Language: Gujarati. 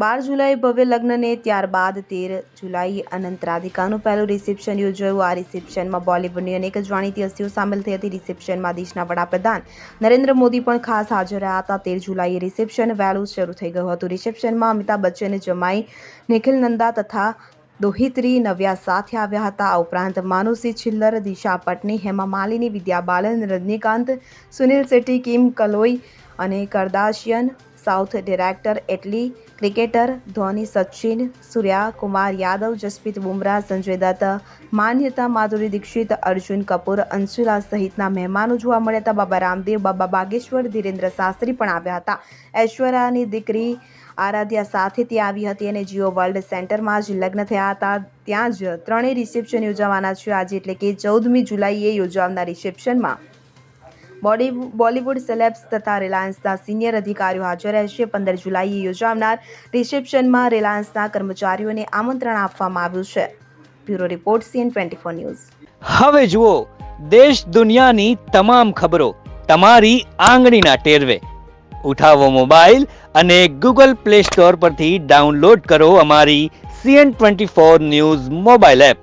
બાર જુલાઈ ભવ્ય લગ્નને ત્યારબાદ તેર જુલાઈ અનંત રાધિકાનું પહેલું રિસેપ્શન યોજાયું. આ રિસેપ્શનમાં બોલિવૂડની અનેક જાણીતી હસ્તીઓ સામેલ થઈ હતી. રિસેપ્શનમાં દેશના વડાપ્રધાન નરેન્દ્ર મોદી પણ ખાસ હાજર રહ્યા હતા. તેર જુલાઈએ રિસેપ્શન વહેલું શરૂ થઈ ગયું હતું. રિસેપ્શનમાં અમિતાભ બચ્ચન, જમાઈ, નિખિલ નંદા તથા દોહિત્રી નવ્યા સાથે આવ્યા હતા. આ ઉપરાંત માનુસી છિલ્લર, દિશા પટની, હેમા માલિની, વિદ્યા બાલન, રજનીકાંત, સુનિલ શેટ્ટી, કિમ કલોઈ અને Kardashian south director Atlee cricketer Dhoni, Sachin Surya Kumar Yadav, Jasprit Bumrah, Sanjay Dutt, Maanayata Madhuri Dixit, Arjun Kapoor, અંશુલા સહિતના મહેમાનો જોવા મળ્યા હતા. બાબા રામદેવ, બાબા બાગેશ્વર, ધીરેન્દ્ર શાસ્ત્રી પણ આવ્યા હતા. ઐશ્વર્યાની દીકરી આરાધ્યા સાથે ત્યાં આવી હતી અને જીઓ વર્લ્ડ સેન્ટરમાં જ લગ્ન થયા હતા. ત્યાં જ ત્રણેય રિસેપ્શન યોજાવાના છે. આજે એટલે કે ચૌદમી જુલાઈએ યોજાનાર રિસેપ્શનમાં બોડી, બોલિવૂડ સેલેબ્સ તથા રિલાયન્સના સિનિયર અધિકારીઓ હાજર રહેશે. પંદર જુલાઈએ યોજાનાર રિસેપ્શનમાં રિલાયન્સના કર્મચારીઓને આમંત્રણ આપવામાં આવ્યું છે. Bureau report C N twenty four news. હવે જુઓ, દેશ દુનિયાની તમામ ખબરો તમારી આંગળીના ટેરવે. ઉઠાવો મોબાઈલ અને ગૂગલ પ્લે સ્ટોર પરથી ડાઉનલોડ કરો અમારી C N twenty four news mobile app.